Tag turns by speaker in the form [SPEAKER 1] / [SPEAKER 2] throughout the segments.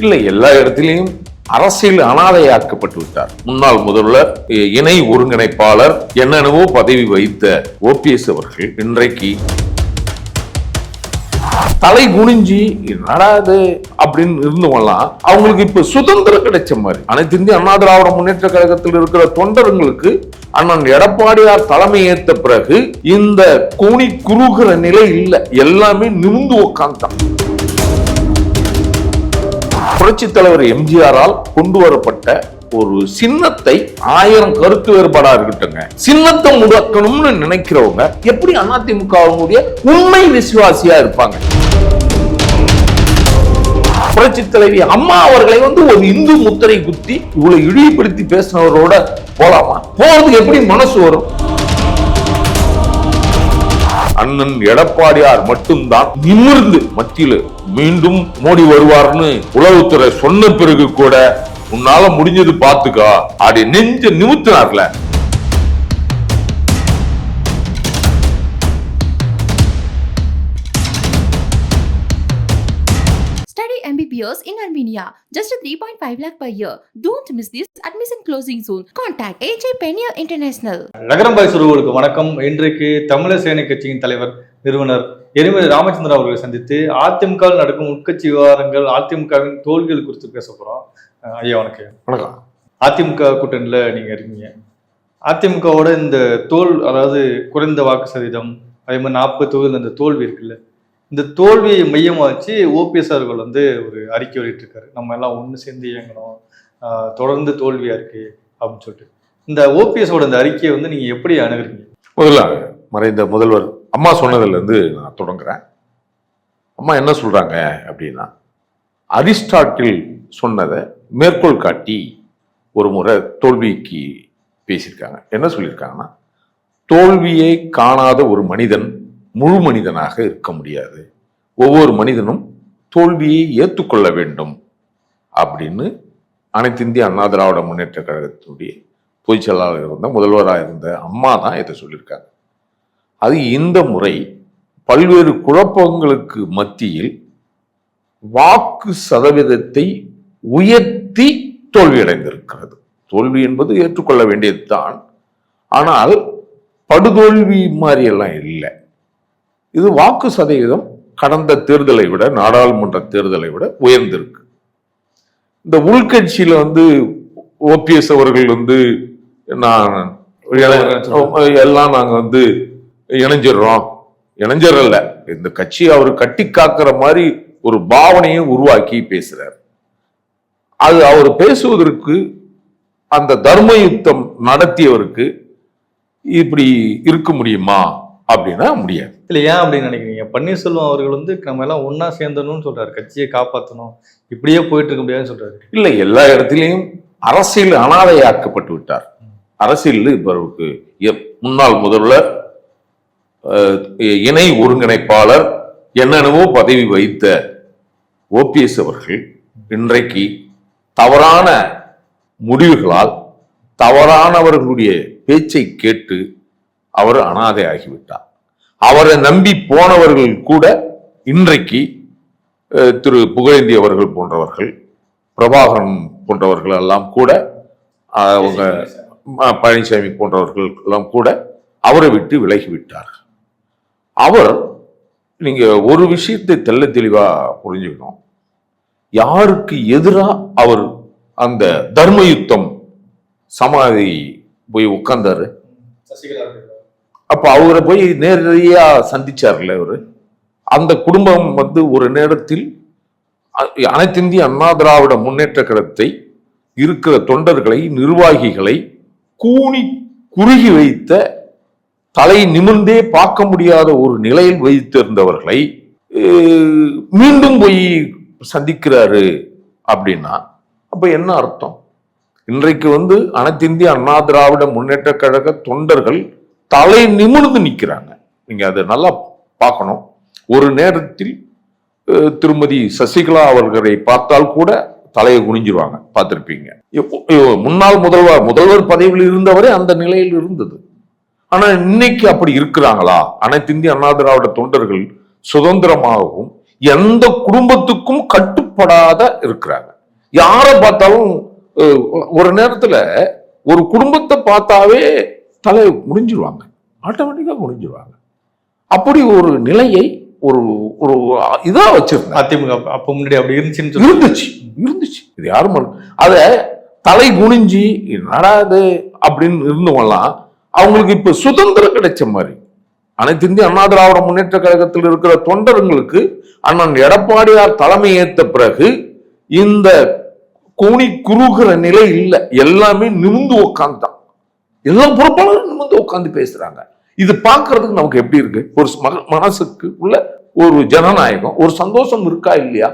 [SPEAKER 1] இல்லை எல்லா இடத்திலையும் அரசியல் அனாதையாக்கப்பட்டு விட்டார். முன்னாள் முதல்வர் இணை ஒருங்கிணைப்பாளர் என்னென்னவோ பதவி வைத்த ஓபிஎஸ் அவர்கள் இன்றைக்கு தலை குனிஞ்சி என்னடா இது? அப்படின்னு இருந்தவங்களாம் அவங்களுக்கு இப்ப சுதந்திரம் கிடைச்ச மாதிரி. அனைத்து இந்திய அண்ணா திராவிட முன்னேற்ற கழகத்தில் இருக்கிற தொண்டர்களுக்கு அண்ணன் எடப்பாடியார் தலைமை ஏத்த பிறகு இந்த கூனி குறுகிற நிலை இல்லை. எல்லாமே நிமிந்து உட்காந்தான் புரட்சி தலைவர் எம்ஜிஆரால் கொண்டு வரப்பட்ட ஒரு சின்னத்தை ஆயிரம் கருத்து வேறுபாடா இருக்கட்டுங்க சின்னத்தை முடக்கணும்னு நினைக்கிறவங்க எப்படி அதிமுகவுடைய உண்மை விசுவாசியா இருப்பாங்க? புரட்சி தலைவி அம்மா அவர்களை வந்து ஒரு இந்து முத்திரை குத்தி இவ்வளவு இழிவுபடுத்தி பேசினவரோட போலாமா? போறதுக்கு எப்படி மனசு வரும்? அண்ணன் எடப்பாடியார் மட்டும்தான் நிமிர்ந்து மத்தியில மீண்டும் மோடி வருவார்னு உளவுத்துறை சொன்ன பிறகு கூட உன்னால முடிஞ்சது பாத்துக்கா அப்படி நெஞ்ச நிமித்தினார்ல.
[SPEAKER 2] MBBS in Armenia. Just a 3.5 lakh per year. Don't miss this admission closing soon. Contact AJ Penier International.
[SPEAKER 3] நகரம்பாய் சுருவுகளுக்கு வணக்கம் இன்றைக்கு தமிழர் சேனை கட்சியின் தலைவர் நிறுவனர் எரிமலை ராமச்சந்திரன் அவர்களை சந்தித்து அதிமுக நடக்கும் உட்கட்சி விவகாரங்கள் அதிமுகவின் தோல்விகள் குறித்து பேச போறோம் ஐயா வணக்கம்
[SPEAKER 1] வணக்கம்
[SPEAKER 3] அதிமுக கூட்டணியில நீங்க இருக்கீங்க அதிமுகவோட இந்த தோல் அதாவது குறைந்த வாக்கு சதவீதம் அதே மாதிரி நாற்பது தொகுதியில் இந்த தோல்வி இருக்குல்ல இந்த தோல்வியை மையமாக வச்சு ஓபிஎஸ் அவர்கள் வந்து ஒரு அறிக்கை வெளியிட்டிருக்காரு. நம்ம எல்லாம் ஒன்று சேர்ந்து இயங்கணும். தொடர்ந்து தோல்வியா இருக்கு அப்படின்னு சொல்லிட்டு. இந்த ஓபிஎஸோட இந்த அறிக்கையை வந்து நீங்க எப்படி அணுகுறீங்க?
[SPEAKER 1] முதல்ல மறைந்த முதல்வர் அம்மா சொன்னதுல இருந்து நான் தொடங்குறேன். அம்மா என்ன சொல்றாங்க அப்படின்னா அரிஸ்டாட்டில் சொன்னதை மேற்கோள் காட்டி ஒரு முறை தோல்விக்கு பேசியிருக்காங்க. என்ன சொல்லியிருக்காங்கன்னா தோல்வியை காணாத ஒரு மனிதன் முழு மனிதனாக இருக்க முடியாது. ஒவ்வொரு மனிதனும் தோல்வியை ஏற்றுக்கொள்ள வேண்டும் அப்படின்னு அனைத்து இந்திய அண்ணா திராவிட முன்னேற்ற கழகத்தினுடைய பொதுச் செயலாளர் இருந்த முதல்வராக இருந்த அம்மா தான் இதை சொல்லியிருக்காங்க. அது இந்த முறை பல்வேறு குழப்பங்களுக்கு மத்தியில் வாக்கு சதவீதத்தை உயர்த்தி தோல்வியடைந்திருக்கிறது. தோல்வி என்பது ஏற்றுக்கொள்ள வேண்டியதுதான். ஆனால் படுதோல்வி மாதிரியெல்லாம் இல்லை. இது வாக்கு சதவீதம் கடந்த தேர்தலை விட நாடாளுமன்ற தேர்தலை விட உயர்ந்திருக்கு. இந்த உள்கட்சியில வந்து ஓபிஎஸ் அவர்கள் வந்து நான் எல்லாம் நாங்க வந்து இணைஞ்சிடுறோம். இணைஞ்சிடல இந்த கட்சி அவர் கட்டி காக்கிற மாதிரி ஒரு பாவனையை உருவாக்கி பேசுறார். அது அவர் பேசுவதற்கு அந்த தர்ம யுத்தம் நடத்தியவருக்கு இப்படி இருக்க முடியுமா? அப்படின்னா முடியாது.
[SPEAKER 3] இல்லை ஏன் அப்படின்னு நினைக்கிறீங்க? பன்னீர்செல்வம் அவர்கள் வந்து நம்ம எல்லாம் ஒன்றா சேர்ந்தணும்னு சொல்கிறார் கட்சியை காப்பாற்றணும் இப்படியே போயிட்டு இருக்க முடியாதுன்னு சொல்கிறார்
[SPEAKER 1] இல்லை எல்லா இடத்துலையும் அரசியல் அனாதையாக்கப்பட்டு விட்டார். அரசியல் இப்ப முன்னாள் முதல்வர் இணை ஒருங்கிணைப்பாளர் என்னென்னவோ பதவி வைத்த ஓபிஎஸ் அவர்கள் இன்றைக்கு தவறான முடிவுகளால் தவறானவர்களுடைய பேச்சை கேட்டு அவர் அனாதை ஆகிவிட்டார் அவரை நம்பி போனவர்கள் கூட இன்றைக்கு திரு புகழேந்தி அவர்கள் போன்றவர்கள் பிரபாகரன் போன்றவர்கள் எல்லாம் கூட அவங்க பழனிசாமி போன்றவர்கள் எல்லாம் கூட அவரை விட்டு விலகிவிட்டார்கள். அவர் நீங்க ஒரு விஷயத்தை தெள்ள தெளிவா புரிஞ்சுக்கணும். யாருக்கு எதிராக அவர் அந்த தர்ம யுத்தம் சமாதி போய் உட்கார்ந்தாரு?
[SPEAKER 3] சசிகலா
[SPEAKER 1] அப்போ அவரை போய் நேரடியாக சந்திச்சார்ல அவரு. அந்த குடும்பம் வந்து ஒரு நேரத்தில் அனைத்திந்திய அண்ணா திராவிட முன்னேற்ற கழகத்தை இருக்கிற தொண்டர்களை நிர்வாகிகளை கூனி குறுகி வைத்த தலை நிமிர்ந்தே பார்க்க முடியாத ஒரு நிலையில் வைத்திருந்தவர்களை மீண்டும் போய் சந்திக்கிறாரு அப்படின்னா அப்ப என்ன அர்த்தம்? இன்றைக்கு வந்து அனைத்திந்திய அண்ணா திராவிட முன்னேற்ற கழக தொண்டர்கள் தலை நிமிர்ந்து நிற்கிறாங்க நீங்க அதை நல்லா பார்க்கணும். ஒரு நேரத்தில் திருமதி சசிகலா அவர்களை பார்த்தால் கூட தலையை குனிஞ்சிருவாங்க. பார்த்துருப்பீங்க. ஐயோ, முன்னாள் முதல்வர் முதல்வர் பதவியில் இருந்தவரே அந்த நிலையில் இருந்தது. ஆனா இன்னைக்கு அப்படி இருக்கிறாங்களா? அனைத்து இந்திய அண்ணா திராவிட தொண்டர்கள் சுதந்திரமாகவும் எந்த குடும்பத்துக்கும் கட்டுப்படாத இருக்கிறாங்க. யாரை பார்த்தாலும் ஒரு நேரத்துல ஒரு குடும்பத்தை பார்த்தாவே தலை முடிஞ்சிருவாங்க. ஆட்டோமேட்டிக்கா முடிஞ்சிருவாங்க. அப்படி ஒரு நிலையை ஒரு ஒரு இதா வச்சிருந்தாங்க.
[SPEAKER 3] அதிமுக அப்ப- முன்னாடி அப்படி இருந்துச்சுன்னு
[SPEAKER 1] இருந்துச்சு இருந்துச்சு. இது யாரும் அத தலை குனிஞ்சி இது அப்படின்னு இருந்தவங்கலாம் அவங்களுக்கு இப்ப சுதந்திரம் கிடைச்ச மாதிரி. அனைத்து இந்திய அண்ணா திராவிட முன்னேற்ற கழகத்தில் இருக்கிற தொண்டர்களுக்கு அண்ணன் எடப்பாடியார் தலைமை ஏத்த பிறகு இந்த கூனி குறுகிற நிலை இல்லை. எல்லாமே நிமிந்து உட்காந்துட்டான் எல்லா பொறுப்பாளர்களும் வந்து உட்காந்து பேசுறாங்க. இது பார்க்கறதுக்கு நமக்கு எப்படி இருக்கு? ஒரு மனசுக்கு உள்ள ஒரு ஜனநாயகம் ஒரு சந்தோஷம் இருக்கா இல்லையா?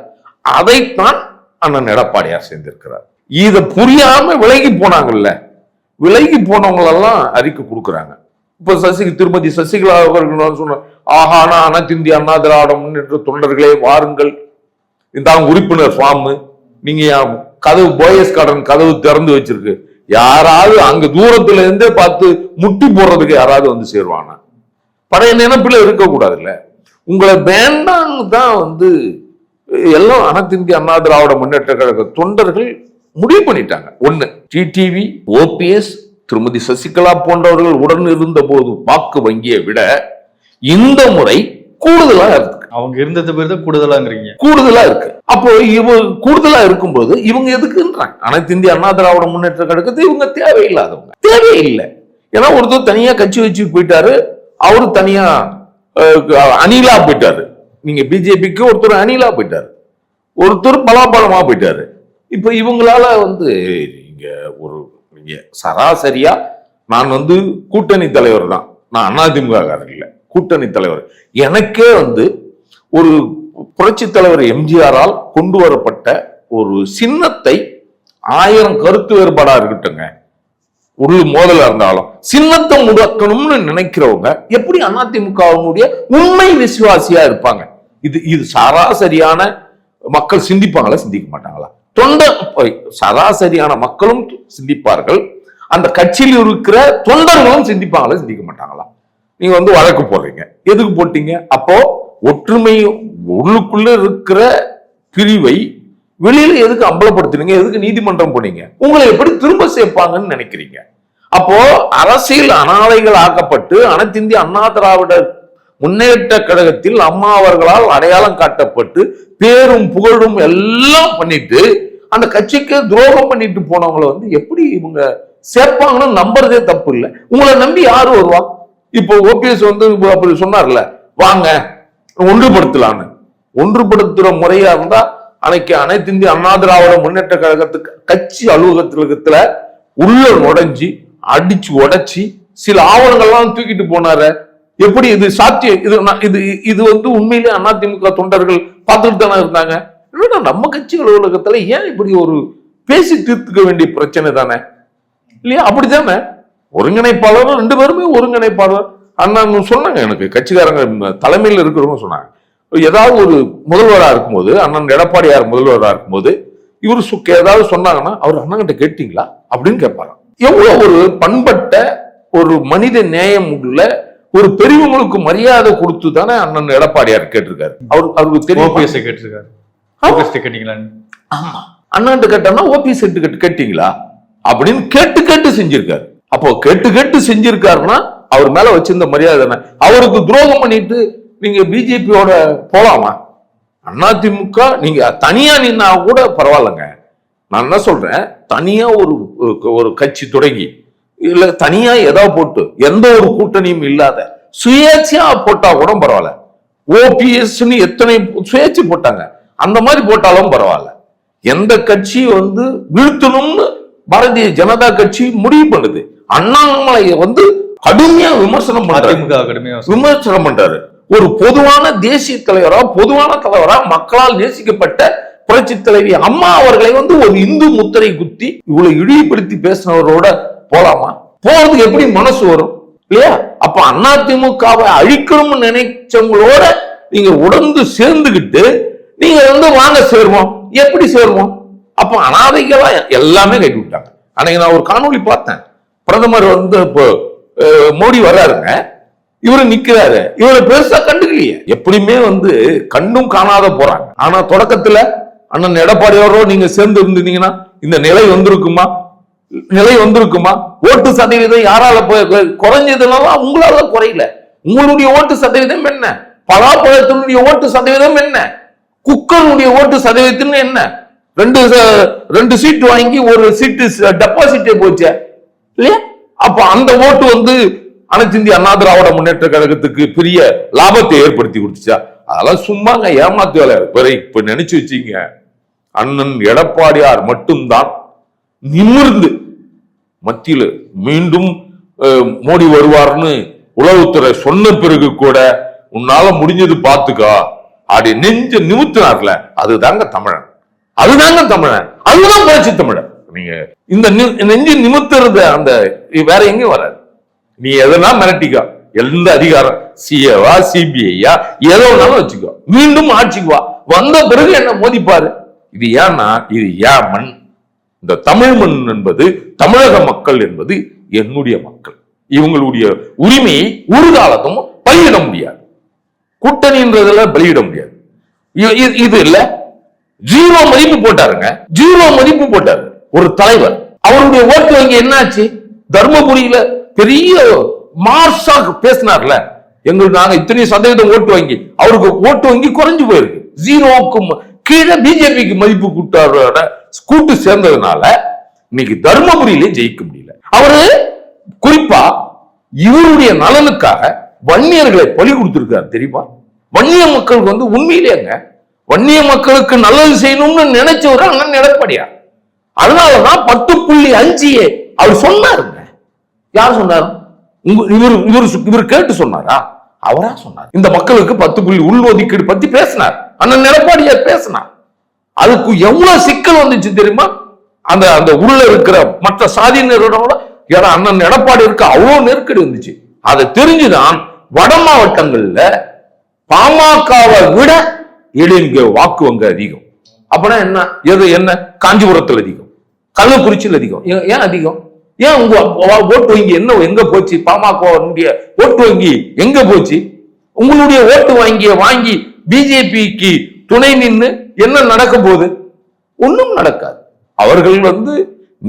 [SPEAKER 1] அதைத்தான் அண்ணன் எடப்பாடியார் சேர்ந்திருக்கிறார். இதை புரியாம விலகி போனாங்கல்ல விலகி போனவங்களெல்லாம் அறிக்கை கொடுக்குறாங்க. இப்ப சசி திருமதி சசிகலா அவர்கள் சொன்ன ஆஹானா அனைத்து இந்திய அண்ணா திராவிட முன்னேற்ற தொண்டர்களே வாருங்கள். இந்த உறுப்பினர் ஃபார்மு. நீங்க கதவு போயஸ் கார்டன் கதவு திறந்து வச்சிருக்கு. யாராவது அங்க தூரத்துல இருந்தே பார்த்து முட்டி போடுறதுக்கு யாராவது வந்து சேருவானா? பழைய நினைப்புல இருக்கக்கூடாதுல்ல. உங்களை வேண்டான்னு தான் வந்து எல்லாம் அனைத்திந்திய அண்ணா திராவிட முன்னேற்ற கழக தொண்டர்கள் முடிவு பண்ணிட்டாங்க. ஒண்ணு டிடிவி ஓபிஎஸ் திருமதி சசிகலா போன்றவர்கள் உடன் இருந்த போது வாக்கு வங்கியை விட இந்த முறை கூடுதலா இருக்கு
[SPEAKER 3] அவங்க இருந்தது பேர் தான் கூடுதலாங்கிறீங்க.
[SPEAKER 1] கூடுதலா இருக்கு. அப்போ இவ கூடுதலா இருக்கும்போது இவங்க எதுக்குன்றாங்க? அனைத்து இந்திய அண்ணா திராவிட முன்னேற்ற கழகத்து இவங்க தேவையில்லாதவங்க. தேவையில்லை. ஏன்னா ஒருத்தர் தனியா கட்சி வச்சு போயிட்டாரு. அவரு தனியா அணிலா போயிட்டாரு. நீங்க பிஜேபிக்கு ஒருத்தர் அணிலா போயிட்டாரு. ஒருத்தர் பலாபலமா போயிட்டாரு. இப்ப இவங்களால வந்து நீங்க ஒரு நீங்க சராசரியா நான் வந்து கூட்டணி தலைவர் தான். நான் அதிமுக காரர் இல்லை. கூட்டணி தலைவர். எனக்கே வந்து ஒரு புரட்சி தலைவர் எம்ஜிஆரால் கொண்டு வரப்பட்ட ஒரு சின்னத்தை ஆயிரம் கருத்து வேறுபாடா இருக்கட்டுங்க உள்ளு மோதலா இருந்தாலும் சின்னத்தை முடக்கணும்னு நினைக்கிறவங்க எப்படி அதிமுகவினுடைய உண்மை விசுவாசியா இருப்பாங்க? இது இது சராசரியான மக்கள் சிந்திப்பாங்களா சிந்திக்க மாட்டாங்களா? தொண்டர் சராசரியான மக்களும் சிந்திப்பார்கள். அந்த கட்சியில் இருக்கிற தொண்டர்களும் சிந்திப்பாங்களா சிந்திக்க மாட்டாங்களா? நீங்க வந்து வழக்கு போடுறீங்க. எதுக்கு போட்டீங்க? அப்போ ஒற்றுமை உள்ளுக்குள்ள இருக்கிற பிரிவை வெளியில எதுக்கு அம்பலப்படுத்துனீங்க? எதுக்கு நீதிமன்றம் போனீங்க? உங்களை எப்படி திரும்ப சேர்ப்பாங்கன்னு நினைக்கிறீங்க? அப்போ அரசியல் அனாதைகள் ஆக்கப்பட்டு அனைத்திந்திய அண்ணா திராவிடர் முன்னேற்ற கழகத்தில் அம்மா அவர்களால் அடையாளம் காட்டப்பட்டு பேரும் புகழும் எல்லாம் பண்ணிட்டு அந்த கட்சிக்கு துரோகம் பண்ணிட்டு போனவங்களை வந்து எப்படி இவங்க சேர்ப்பாங்கன்னு நம்புறதே தப்பு இல்லை. உங்களை நம்பி யாரு வருவா இப்போ ஓபிஎஸ் வந்து அப்படி சொன்னார்ல வாங்க ஒன்றுபடுத்தலான்னு. ஒன்றுபடுத்துற முறையா இருந்தா அன்னைக்கு அனைத்து இந்திய அண்ணா திராவிட முன்னேற்ற கழகத்துக்கு கட்சி அலுவலகத்துல உள்ள நுழைஞ்சு அடிச்சு உடைச்சி சில ஆவணங்கள்லாம் தூக்கிட்டு போனாரு. எப்படி இது சாத்தியம் இது இது இது வந்து உண்மையிலே அதிமுக தொண்டர்கள் பார்த்துட்டு தானே இருந்தாங்க. என்னடா நம்ம கட்சி அலுவலகத்துல ஏன் இப்படி ஒரு பேசி தீர்த்துக்க வேண்டிய பிரச்சனை தானே? இல்லையா? அப்படித்தானே? ஒருங்கிணைப்பாளரும் ரெண்டு பேருமே ஒருங்கிணைப்பாளர். அண்ணா சொன்னாங்க எனக்கு. கட்சிக்காரங்க தலைமையில் இருக்கிறவங்க சொன்னாங்க. ஏதாவது ஒரு முதல்வரா இருக்கும்போது அண்ணன் எடப்பாடியார் முதல்வரா இருக்கும்போது இவர் சுக்க ஏதாவது சொன்னாங்கன்னா அவர் அண்ணன்கிட்ட கேட்டீங்களா? அப்படின்னு கேட்பாராம். எவ்வளவு ஒரு பண்பட்ட ஒரு மனித நேயம் உள்ள ஒரு பெரியவங்களுக்கு மரியாதை கொடுத்து தானே அண்ணன் எடப்பாடியார் கேட்டிருக்காரு. அவர் அவருக்கு தெரியும்.
[SPEAKER 3] ஓபிஎஸ் கேட்டிருக்காரு. ஓபிஎஸ் கேட்டீங்களான்னு.
[SPEAKER 1] ஆமா. அண்ணாண்ட கேட்டோம்னா ஓபி செட்டு கேட்டு கேட்டீங்களா? அப்படின்னு கேட்டு கேட்டு செஞ்சிருக்காரு. அப்போ கேட்டு கேட்டு செஞ்சிருக்காருன்னா அவர் மேல வச்சிருந்த மரியாதை என்ன? அவருக்கு துரோகம் பண்ணிட்டு நீங்க பிஜேபியோட போலாமா? அதிமுக நீங்க தனியா நின்னா கூட பரவாயில்லைங்க. நான் என்ன சொல்றேன்? தனியா ஒரு ஒரு கட்சி தொடங்கி இல்ல தனியா ஏதோ போட்டு எந்த ஒரு கூட்டணியும் இல்லாத சுயேட்சையா போட்டா கூட பரவாயில்ல. ஓபிஎஸ்ன்னு எத்தனை சுயேட்சை போட்டாங்க. அந்த மாதிரி போட்டாலும் பரவாயில்ல. எந்த கட்சி வந்து வீழ்த்தணும்னு பாரதிய ஜனதா கட்சி முடிவு பண்ணுது. அண்ணாமலையை வந்து கடுமையா விமர்சனம் பண்றாரு. விமர்சனம் பண்றாரு. ஒரு பொதுவான தேசிய தலைவரா பொதுவான தலைவரா மக்களால் நேசிக்கப்பட்ட புரட்சி தலைவி அம்மா அவர்களை வந்து ஒரு இந்து முத்திரை குத்தி இவ்வளவு இழிவுபடுத்தி பேசினவரோட போலாமா? போறதுக்கு எப்படி மனசு வரும்? இல்லையா? அப்ப அதிமுகவை அழிக்கணும்னு நினைச்சவங்களோட நீங்க உடந்து சேர்ந்துகிட்டு நீங்க வந்து வாங்க சேருவோம். எப்படி சேருவோம்? அப்ப அனாதைகளா எல்லாமே கட்டி விட்டாங்க. அன்னைக்கு நான் ஒரு காணொளி பார்த்தேன். பிரதமர் வந்து இப்போ மோடி வர்றாருங்க. இவரு நிக்கிறாரு. இவரை பெருசா கண்டுக்கலையே. எப்படியுமே வந்து கண்ணும் காணாத போறாங்க. ஆனா தொடக்கத்துல அண்ணன் எடப்பாடியோட நீங்க சேர்ந்து இருந்தீங்கன்னா இந்த நிலை வந்திருக்குமா? நிலை வந்திருக்குமா? ஓட்டு சதவீதம் யாரால போய் குறைஞ்சதுனால உங்களால குறையல. உங்களுடைய ஓட்டு சதவீதம் என்ன? பலாப்பழத்தினுடைய ஓட்டு சதவீதம் என்ன? குக்கருடைய ஓட்டு சதவீதம் என்ன? ரெண்டு ச- ரெண்டு சீட்டு வாங்கி ஒரு சீட்டு டெபாசிட்டே போச்சே. இல்லையா? அப்ப அந்த ஓட்டு வந்து அனைத்து இந்திய அண்ணா திராவிட முன்னேற்ற கழகத்துக்கு பெரிய லாபத்தை ஏற்படுத்தி கொடுத்துச்சா? அதெல்லாம் சும்மாங்க ஏமாத்து வேலை பிற இப்ப நினைச்சு வச்சீங்க அண்ணன் எடப்பாடியார் மட்டும்தான் நிமிர்ந்து மத்தியில மீண்டும் மோடி வருவார்னு உளவுத்துறை சொன்ன பிறகு கூட உன்னால முடிஞ்சது பாத்துக்கா. அப்படி நெஞ்ச நிமித்தினார்ல. அதுதாங்க தமிழன். அதுதாங்க தமிழன். அதுதான் புரட்சி தமிழன். நீங்க இந்த நெஞ்சு நிமித்துறது அந்த வேற எங்கேயும் வராது. நீ எதனா மிரட்டிக்கா. எந்த அதிகாரம்? சிஏவா சிபிஐயா ஏதோ வேணாலும் வச்சுக்கோ. மீண்டும் ஆட்சிக்கு வா. வந்த பிறகு என்ன மோதிப்பாரு? இது ஏன்னா இது ஏன் மண். இந்த தமிழ் மண் என்பது தமிழக மக்கள் என்பது என்னுடைய மக்கள். இவங்களுடைய உரிமையை ஒரு காலத்தும் பலியிட முடியாது. கூட்டணின்றதுல பலியிட முடியாது. இது இல்ல. ஜீரோ மதிப்பு போட்டாருங்க. ஜீரோ மதிப்பு போட்டாரு. ஒரு தலைவர். அவருடைய ஓட்டு வங்கி என்னாச்சு? தர்மபுரியில பெரிய மார்ஷா பேசினார்ல. எங்களுக்கு நாங்க இத்தனை சதவீதம் ஓட்டு வங்கி அவருக்கு ஓட்டு வங்கி குறைஞ்சு போயிருக்கு. ஜீரோவுக்கு கீழே பிஜேபிக்கு மதிப்பு கூட்டாரோட கூட்டு சேர்ந்ததுனால இன்னைக்கு தர்மபுரியிலே ஜெயிக்க முடியல. அவரு குறிப்பா இவருடைய நலனுக்காக வன்னியர்களை பலி கொடுத்திருக்காரு தெரியுமா? வன்னிய மக்களுக்கு வந்து உண்மையிலேங்க வன்னிய மக்களுக்கு நல்லது செய்யணும்னு நினைச்சவர் அண்ணன் எடப்பாடியார். அதனாலதான் பத்து புள்ளி அஞ்சியே அவர் சொன்னாருங்க. யார் சொன்னார்? இவர் இவர் இவர் கேட்டு சொன்னாரா? அவரா சொன்னார். இந்த மக்களுக்கு பத்து புள்ளி உள்ஒதுக்கீடு பத்தி பேசினார். அண்ணன் எடப்பாடியார் பேசினார். அதுக்கு எவ்வளவு சிக்கல் வந்துச்சு தெரியுமா? அந்த அந்த உள்ள இருக்கிற மற்ற சாதியினரோட ஏன்னா அண்ணன் எடப்பாடி இருக்க அவ்வளவு நெருக்கடி வந்துச்சு. அதை தெரிஞ்சுதான் வட மாவட்டங்கள்ல பாமகவை விட இடைங்க வாக்கு வங்க அதிகம். அப்பனா என்ன? எது என்ன? காஞ்சிபுரத்தில் அதிகம். கள்ளக்குறிச்சியில் அதிகம். ஏன் அதிகம்? ஏன் உங்க ஓட்டு வங்கி என்ன எங்க போச்சு? பாமகவுடைய ஓட்டு வங்கி எங்க போச்சு? உங்களுடைய ஓட்டு வங்கிய வாங்கி பிஜேபிக்கு துணை நின்னு என்ன நடக்க போகுது? ஒண்ணும் நடக்காது. அவர்கள் வந்து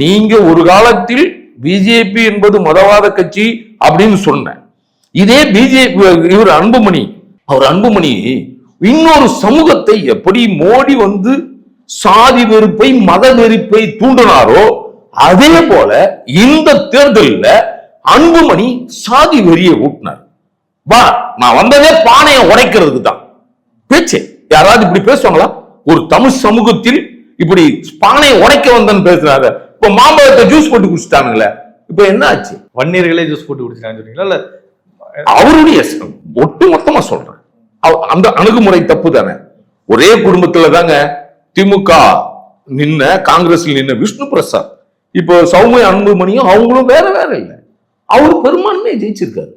[SPEAKER 1] நீங்க ஒரு காலத்தில் பிஜேபி என்பது மதவாத கட்சி அப்படின்னு சொன்னேன். இதே பிஜேபி இவர் அன்புமணி. அவர் அன்புமணி இன்னொரு சமூகத்தை எப்படி மோடி வந்து சாதி வெறுப்பை மத வெறுப்பை தூண்டினாரோ அதே போல இந்த தேர்தலில் அன்புமணி சாதி வெறியை ஊட்டினார். வா நான் வந்ததே பானையை உடைக்கிறதுக்கு தான் பேச்சு யாராவது இப்படி பேசுவாங்களா? ஒரு தமிழ் சமூகத்தில் இப்படி பானையை உடைக்க வந்தேன்னு பேசுறாங்க. இப்ப மாம்பழத்தை ஜூஸ் போட்டு குடிச்சிட்டானுங்களே. இப்ப என்ன ஆச்சு?
[SPEAKER 3] வன்னியர்களே ஜூஸ் போட்டு குடிச்சாங்கன்னு சொன்னீங்களா? இல்ல
[SPEAKER 1] அவருடைய ஒட்டு மொத்தமா சொல்றேன். அந்த அணுகுமுறை தப்பு தானே ஒரே குடும்பத்துல தாங்க திமுக நின்ன காங்கிரஸ்ல நின்ன விஷ்ணு பிரசாத். இப்போ சௌமிய அன்புமணியும் அவங்களும் வேற வேற இல்ல. அவரு பெரும்பான்மையை ஜெயிச்சிருக்காரு.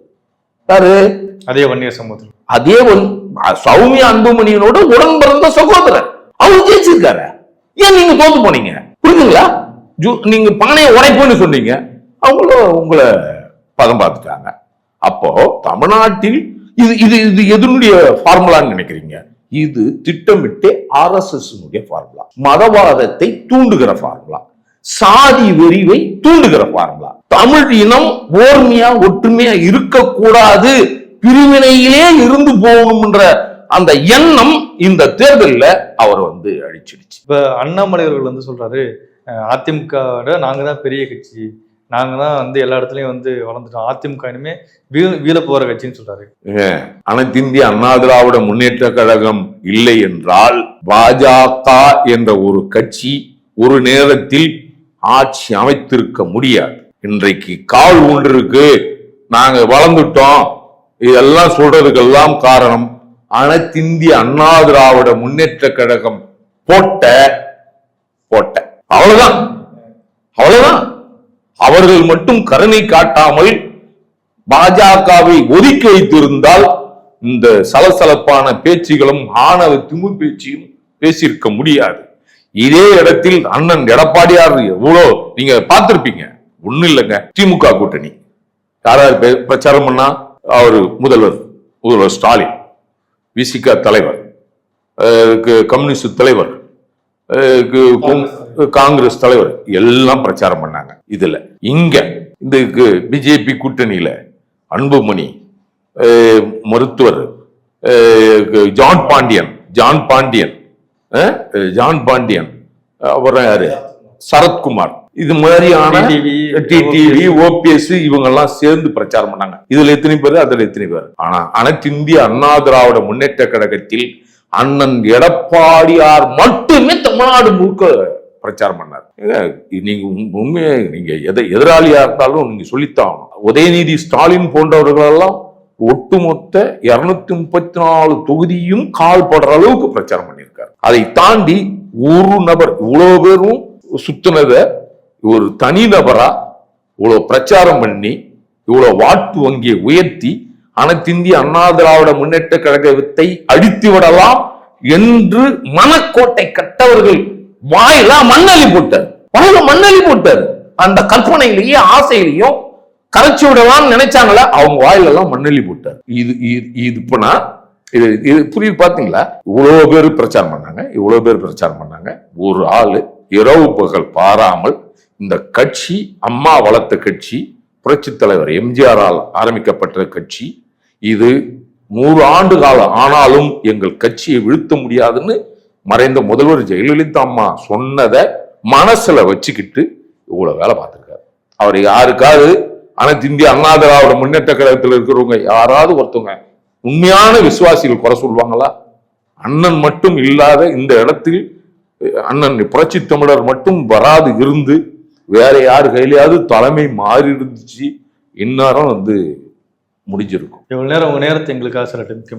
[SPEAKER 1] யாரு?
[SPEAKER 3] அதே வன்னியர் சமூகத்தில்.
[SPEAKER 1] அதே ஒரு சௌமிய அன்புமணியனோட உடன் பிறந்த சகோதரர். அவர் ஜெயிச்சிருக்காரு. ஏன் நீங்க தோத்து போனீங்க? புரியுதுங்களா ஜூ- நீங்க பானையை உடைப்போன்னு சொன்னீங்க. அவங்களும் உங்களை பதம் பார்த்துட்டாங்க. அப்போ தமிழ்நாட்டில் இது இது இது எதனுடைய ஃபார்முலான்னு நினைக்கிறீங்க? இது திட்டமிட்டே ஆர்எஸ்எஸ் ஃபார்முலா மதவாதத்தை தூண்டுகிற ஃபார்முலா சாதி வெறிவை தூண்டுகிற ஃபார்முலா தமிழ் இனம் ஓர்மையா ஒற்றுமையா இருக்கக்கூடாது. பிரிவினையிலே இருந்து போகணும்ன்ற அந்த எண்ணம் இந்த தேர்தலில் அவர் வந்து அழிச்சிடுச்சு.
[SPEAKER 3] இப்ப அண்ணாமலை அவர்கள் வந்து சொல்றாரு அதிமுக நாங்க தான் பெரிய கட்சி. நாங்கள் தான் வந்து எல்லா இடத்துலையும் வந்து வளர்ந்துட்டோம். அதிமுக இனிமே வீ வீழ போகிற கட்சின்னு சொல்றாரு.
[SPEAKER 1] அனைத்து இந்திய அண்ணா திராவிட முன்னேற்ற கழகம் இல்லை என்றால் பாஜக என்ற ஒரு கட்சி ஒரு நேரத்தில் ஆட்சி அமைத்திருக்க முடியாது. இன்றைக்கு கால் ஒன்றிருக்கு நாங்க வளர்ந்துட்டோம். இதெல்லாம் சொல்றதுக்கெல்லாம் காரணம் அனைத்திந்திய அண்ணா திராவிட முன்னேற்ற கழகம் போட்ட போட்ட. அவ்வளவுதான். அவர்கள் மட்டும் கருணை காட்டாமல் பாஜகவை ஒதுக்கி வைத்திருந்தால் இந்த சலசலப்பான பேச்சுகளும் ஆணவ திமு பேச்சையும் பேசியிருக்க முடியாது. இதே இடத்தில் அண்ணன் எடப்பாடியார் எவ்வளோ நீங்க பார்த்திருப்பீங்க. ஒண்ணும் இல்லைங்க திமுக கூட்டணி. யாராவது பிரச்சாரம் பண்ணா? அவர் முதல்வர் முதல்வர் ஸ்டாலின் விசிக தலைவர் கம்யூனிஸ்ட் தலைவர் காங்கிரஸ் தலைவர் எல்லாம் பிரச்சாரம் பண்ணாங்க. இதுல இங்க இந்த பிஜேபி கூட்டணியில அன்புமணி மருத்துவர் John Pandian John Pandian John Pandian அப்புறம் யாரு? சரத்குமார். இது மாதிரியான டிடிவி ஓபிஎஸ் இவங்க எல்லாம் சேர்ந்து பிரச்சாரம் பண்ணாங்க. இதுல எத்தனை பேர்? அதுல எத்தனை பேர்? ஆனா அனைத்து இந்திய அண்ணா திராவிட முன்னேற்ற கழகத்தில் அண்ணன் எடப்பாடியார் மட்டுமே தமிழ்நாடு முழுக்க பிரச்சாரம் பண்ணார். நீங்க உண்- உண்மையை நீங்க எதை எதிராளியா இருந்தாலும் நீங்க சொல்லித்தான் உதயநிதி ஸ்டாலின் போன்றவர்களெல்லாம் ஒட்டுமொத்த இருநூத்தி முப்பத்தி நாலு தொகுதியும் கால் படுற அளவுக்கு பிரச்சாரம் பண்ணியிருக்காரு. அதை தாண்டி ஒரு நபர் இவ்வளவு பேரும் சுத்தினத ஒரு தனி நபரா இவ்வளவு பிரச்சாரம் பண்ணி இவ்வளவு வாட்டு வங்கியை உயர்த்தி அனைத்திந்திய அண்ணா திராவிட முன்னேற்ற கழகத்தை அடித்து விடலாம் என்று மனக்கோட்டை கட்டவர்கள் வாயில மண்ணலி போட்டார். வாயில மண்ணலி போட்டார். அந்த கற்பனையிலேயே ஆசையிலையும் கரைச்சி விடலாம்னு நினைச்சாங்களா? அவங்க வாயிலெல்லாம் மண்ணலி போட்டார். இது இது இது இது இது புரியுது பாத்தீங்களா? இவ்வளவு பேர் பிரச்சாரம் பண்ணாங்க இவ்வளவு பேர் பிரச்சாரம் பண்ணாங்க. ஒரு ஆளு இரவு பகல் பாராமல் இந்த கட்சி அம்மா வளர்த்த கட்சி புரட்சி தலைவர் எம்ஜிஆரால் ஆரம்பிக்கப்பட்ட கட்சி இது நூறு ஆண்டு காலம் ஆனாலும் எங்கள் கட்சியை வீழ்த்த முடியாதுன்னு மறைந்த முதல்வர் ஜெயலலிதா அம்மா சொன்னதை மனசுல வச்சுக்கிட்டு இவ்வளவு வேலை பார்த்துருக்காரு. அவர் யாருக்காவது அனைத்து இந்திய அண்ணா திராவிட முன்னேற்ற கழகத்தில் இருக்கிறவங்க யாராவது ஒருத்தவங்க உண்மையான விசுவாசிகள் குறை சொல்லுவாங்களா? அண்ணன் மட்டும் இல்லாத இந்த இடத்தில் அண்ணன் புரட்சி தமிழர் மட்டும் வராது இருந்து வேற யார் கையிலையாவது தலைமை மாறி இருந்துச்சு இந்நேரம் வந்து முடிஞ்சிருக்கும்.
[SPEAKER 3] இவ்வளவு நேரம் உங்க நேரத்தை எங்களுக்காக சில மிக்க